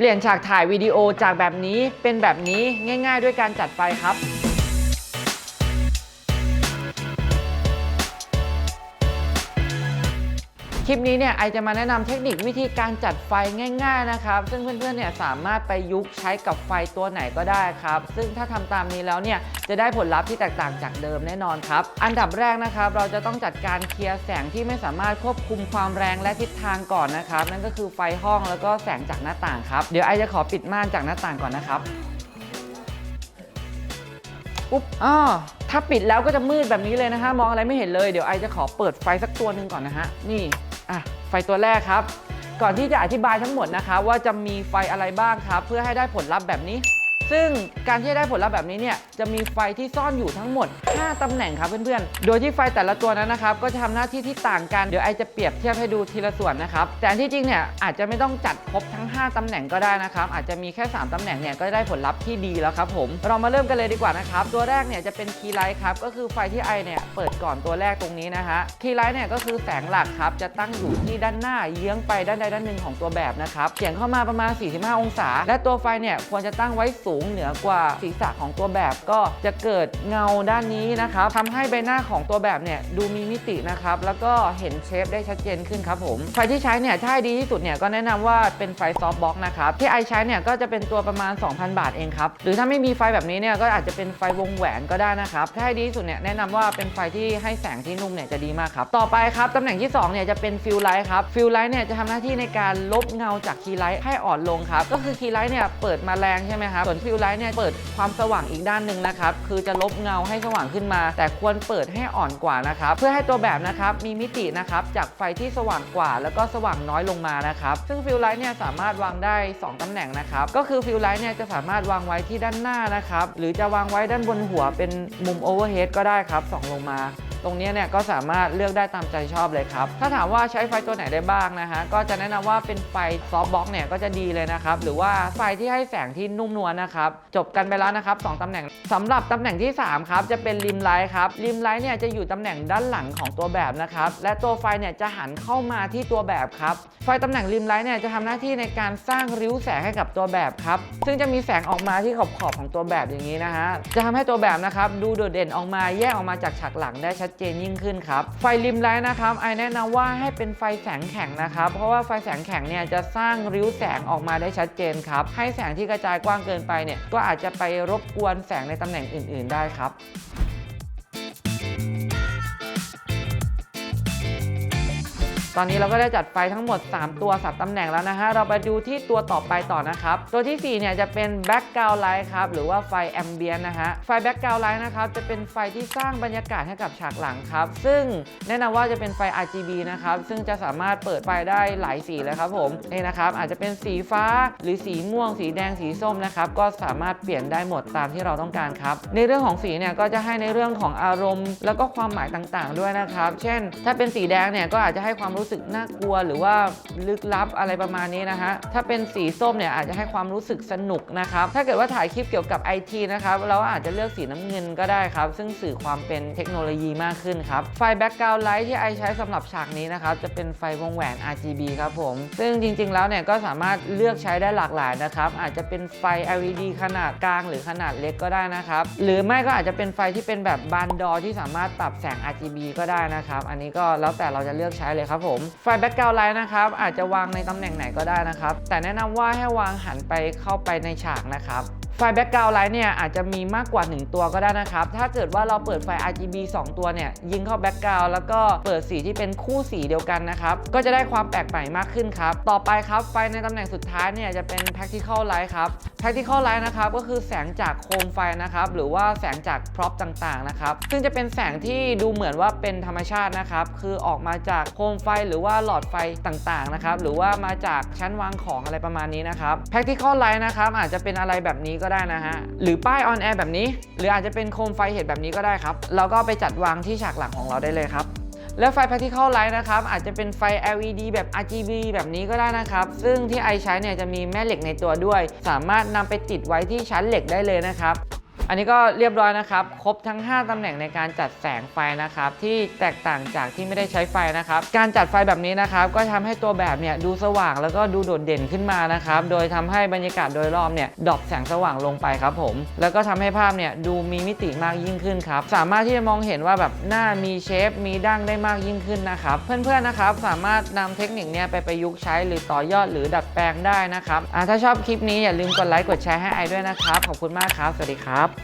เปลี่ยนฉากถ่ายวิดีโอจากแบบนี้เป็นแบบนี้ง่าย ๆ ด้วยการจัดไฟครับ ลิปนี้เนี่ยไอจะมาแนะนำเทคนิควิธีการจัดไฟง่าย ๆนะครับ ซึ่งเพื่อนๆเนี่ยสามารถไปยุกใช้กับไฟตัวไหนก็ได้ครับ ซึ่งถ้าทำตามนี้แล้วเนี่ยจะได้ผลลัพธ์ที่แตกต่างจากเดิมแน่นอนครับ อันดับแรกนะครับ เราจะต้องจัดการเคลียร์แสงที่ไม่สามารถควบคุมความแรงและทิศทางก่อนนะครับ นั่นก็คือไฟห้องแล้วก็แสงจากหน้าต่างครับเดี๋ยวไอจะขอปิดม่านจากหน้าต่างก่อนนะครับปุ๊บอ๋อถ้าปิดแล้วก็จะมืดแบบนี้เลยนะฮะ มองอะไรไม่เห็นเลย เดี๋ยวไอจะขอเปิดไฟสักตัวหนึ่งก่อนนะฮะ นี่ อะไฟตัวแรกครับ ก่อนที่จะอธิบายทั้งหมดนะคะว่าจะมีไฟอะไรบ้างครับ เพื่อให้ได้ผลลัพธ์แบบนี้ ซึ่งการที่จะได้ผลลัพธ์แบบนี้เนี่ยจะมีไฟที่ซ่อนอยู่ทั้งหมด 5ตำแหน่งครับเพื่อนๆ โดยที่ไฟแต่ละตัวนั้นนะครับก็จะทำหน้าที่ที่ต่างกัน เดี๋ยวไอจะเปรียบเทียบให้ดูทีละส่วนนะครับ แต่ที่จริงเนี่ยอาจจะไม่ต้องจัดครบทั้ง 5ตำแหน่งก็ได้นะครับ อาจจะมีแค่ 3ตำแหน่งเนี่ยก็ได้ผลลัพธ์ที่ดีแล้วครับผม เรามาเริ่มกันเลยดีกว่านะครับ ตัวแรกเนี่ยจะเป็นคีย์ไลท์ครับ ก็คือไฟที่ไอเนี่ยเปิดก่อนตัวแรกตรงนี้นะฮะ คีย์ไลท์เนี่ยก็คือแสงหลักครับ จะตั้งอยู่ที่ด้านหน้าเยื้องไปด้านใดด้านหนึ่งของตัวแบบนะครับเฉียงเข้ามาประมาณ 45 องศา และตัวไฟเนี่ยควรจะตั้งไว้สูงเหนือกว่าศีรษะของตัวแบบก็จะเกิดเงาด้านนี้นะครับทำให้ใบหน้าของตัวแบบเนี่ยดูมีมิตินะครับ แล้วก็เห็นเชฟได้ชัดเจนขึ้นครับผมไฟที่ใช้เนี่ยถ้าดีที่สุดเนี่ยก็แนะนำว่าเป็นไฟซอฟต์บ็อกนะครับที่ไอใช้เนี่ยก็จะเป็นตัวประมาณ 2,000 บาทเองครับหรือถ้าไม่มีไฟแบบนี้เนี่ยก็อาจจะเป็นไฟวงแหวนก็ได้นะครับถ้าดีที่สุดเนี่ยแนะนำว่าเป็นไฟที่ให้แสงที่นุ่มเนี่ยจะดีมากครับต่อไปครับตำแหน่งที่2เนี่ยจะเป็นฟิลไลท์ครับฟิลไลท์เนี่ยจะทำหน้าที่ในการลบเงาจากคีย์ไลท์ให้อ่อนลงครับก็คือคีย์ไลท์เนี่ยเปิดมาแรงใช่ไหมครับส่วนฟิิลไลท์เนี่ยเปิดความสว่างอีกด้านหนึ่งนะครับ คือจะลบเงาให้สว่างขึ้นมา แต่ควรเปิดให้อ่อนกว่านะครับ เพื่อให้ตัวแบบนะครับมีมิตินะครับจากไฟที่สว่างกว่า แล้วก็สว่างน้อยลงมานะครับ ซึ่งฟิลไลท์เนี่ยสามารถวางได้ 2 ตำแหน่งนะครับ ก็คือฟิลไลท์เนี่ยจะสามารถวางไว้ที่ด้านหน้านะครับ หรือจะวางไว้ด้านบนหัวเป็นมุมโอเวอร์เฮดก็ได้ครับส่องลงมา ตรงนี้เนี่ยก็สามารถเลือกได้ตามใจชอบเลยครับ ถ้าถามว่าใช้ไฟตัวไหนได้บ้างนะฮะ ก็จะแนะนำว่าเป็นไฟซอฟต์บ็อกเนี่ยก็จะดีเลยนะครับ หรือว่าไฟที่ให้แสงที่นุ่มนวลนะครับ จบกันไปแล้วนะครับ 2ตำแหน่งสำหรับตำแหน่งที่ 3 ครับ จะเป็นริมไลท์ครับ ริมไลท์เนี่ยจะอยู่ตำแหน่งด้านหลังของตัวแบบนะครับ และตัวไฟเนี่ยจะหันเข้ามาที่ตัวแบบครับ ไฟตำแหน่งริมไลท์เนี่ยจะทำหน้าที่ในการสร้างริ้วแสงให้กับตัวแบบครับ ซึ่งจะมีแสงออกมาที่ขอบขอบๆของตัวแบบอย่างนี้นะฮะ จะทำให้ตัวแบบนะครับดูโดดเด่นออกมาแยกออกมาจากฉากหลังได้ชัดดเจนยิ่งขึ้นครับ ไฟริมไลท์นะครับไอแนะนำว่าให้เป็นไฟแสงแข็งนะครับ เพราะว่าไฟแสงแข็งเนี่ยจะสร้างริ้วแสงออกมาได้ชัดเจนครับ ให้แสงที่กระจายกว้างเกินไปเนี่ยก็อาจจะไปรบกวนแสงในตำแหน่งอื่น ๆ ได้ครับ ตอนนี้เราก็ได้จัดไฟทั้งหมด 3 ตัวสับตำแหน่งแล้วนะฮะ เราไปดูที่ตัวต่อไปต่อนะครับ ตัวที่ 4 เนี่ยจะเป็น background light ครับ หรือว่าไฟ ambient นะฮะ ไฟ background light นะครับ จะเป็นไฟที่สร้างบรรยากาศให้กับฉากหลังครับ ซึ่งแนะนำว่าจะเป็นไฟ RGB นะครับ ซึ่งจะสามารถเปิดไฟได้หลายสีเลยครับผมนี่นะครับอาจจะเป็นสีฟ้าหรือสีม่วง สีแดงสีส้มนะครับก็สามารถเปลี่ยนได้หมดตามที่เราต้องการครับในเรื่องของสีเนี่ยก็จะให้ในเรื่องของอารมณ์ แล้วก็ความหมายต่างๆ ด้วยนะครับ เช่น ถ้าเป็นสีแดงเนี่ยก็อาจจะให้ความรู้สึกน่ากลัว หรือว่าลึกลับอะไรประมาณนี้นะฮะถ้าเป็นสีส้มเนี่ยอาจจะให้ความรู้สึกสนุกนะครับถ้าเกิดว่าถ่ายคลิปเกี่ยวกับ IT นะครับเราอาจจะเลือกสีน้ำเงินก็ได้ครับ ซึ่งสื่อความเป็นเทคโนโลยีมากขึ้นครับไฟ background light ที่ไอใช้สำหรับฉากนี้นะครับจะเป็นไฟวงแหวน RGB ครับผม ซึ่งจริงๆแล้วเนี่ยก็สามารถเลือกใช้ได้หลากหลายนะครับ อาจจะเป็นไฟ LED ขนาดกลางหรือขนาดเล็กก็ได้นะครับ หรือไม่ก็อาจจะเป็นไฟที่เป็นแบบบานดอที่สามารถปรับแสง RGB ก็ได้นะครับ อันนี้ก็แล้วแต่เราจะเลือกใช้เลยครับผมไฟแบ็กกราวน์ไลท์นะครับอาจจะวางในตำแหน่งไหนก็ได้นะครับ แต่แนะนำว่าให้วางหันไปเข้าไปในฉากนะครับ ไฟ background light เนี่ยอาจจะมีมากกว่า 1 ตัวก็ได้นะครับ ถ้าเกิดว่าเราเปิดไฟ RGB 2 ตัวเนี่ยยิงเข้า background แล้วก็เปิดสีที่เป็นคู่สีเดียวกันนะครับ ก็จะได้ความแปลกใหม่มากขึ้นครับ ต่อไปครับไฟในตำแหน่งสุดท้ายเนี่ยจะเป็น practical light ครับ practical light นะครับก็คือแสงจากโคมไฟนะครับหรือว่าแสงจากพร็อพต่างๆนะครับซึ่งจะเป็นแสงที่ดูเหมือนว่าเป็นธรรมชาตินะครับคือออกมาจากโคมไฟหรือว่าหลอดไฟต่างๆนะครับหรือว่ามาจากชั้นวางของอะไรประมาณนี้นะครับ practical light นะครับอาจจะเป็นอะไรแบบนี้ก็ได้นะฮะ หรือป้ายออนแอร์แบบนี้ หรืออาจจะเป็นโคมไฟเห็ดแบบนี้ก็ได้ครับ เราก็ไปจัดวางที่ฉากหลังของเราได้เลยครับ แล้วไฟ particle light นะครับ อาจจะเป็นไฟ LED แบบ RGB แบบนี้ก็ได้นะครับ ซึ่งที่ไอใช้เนี่ยจะมีแม่เหล็กในตัวด้วย สามารถนำไปติดไว้ที่ชั้นเหล็กได้เลยนะครับ อันนี้ก็เรียบร้อยนะครับ ครบทั้ง 5ตำแหน่งในการจัดแสงไฟนะครับ ที่แตกต่างจากที่ไม่ได้ใช้ไฟนะครับ การจัดไฟแบบนี้นะครับ ก็ทำให้ตัวแบบเนี่ยดูสว่างแล้วก็ดูโดดเด่นขึ้นมานะครับ โดยทำให้บรรยากาศโดยรอบเนี่ยดรอปแสงสว่างลงไปครับผม แล้วก็ทำให้ภาพเนี่ยดูมีมิติมากยิ่งขึ้นครับ สามารถที่จะมองเห็นว่าแบบหน้ามีเชฟมีดั้งได้มากยิ่งขึ้นนะครับ เพื่อนๆนะครับสามารถนำเทคนิคเนี่ยไปประยุกต์ใช้หรือต่อยอดหรือดัดแปลงได้นะครับถ้าชอบคลิปนี้อย่าลืมกดไลค์กดแชร์ให้ไอด้วยนะครับ ขอบคุณมากครับ สวัสดีครับ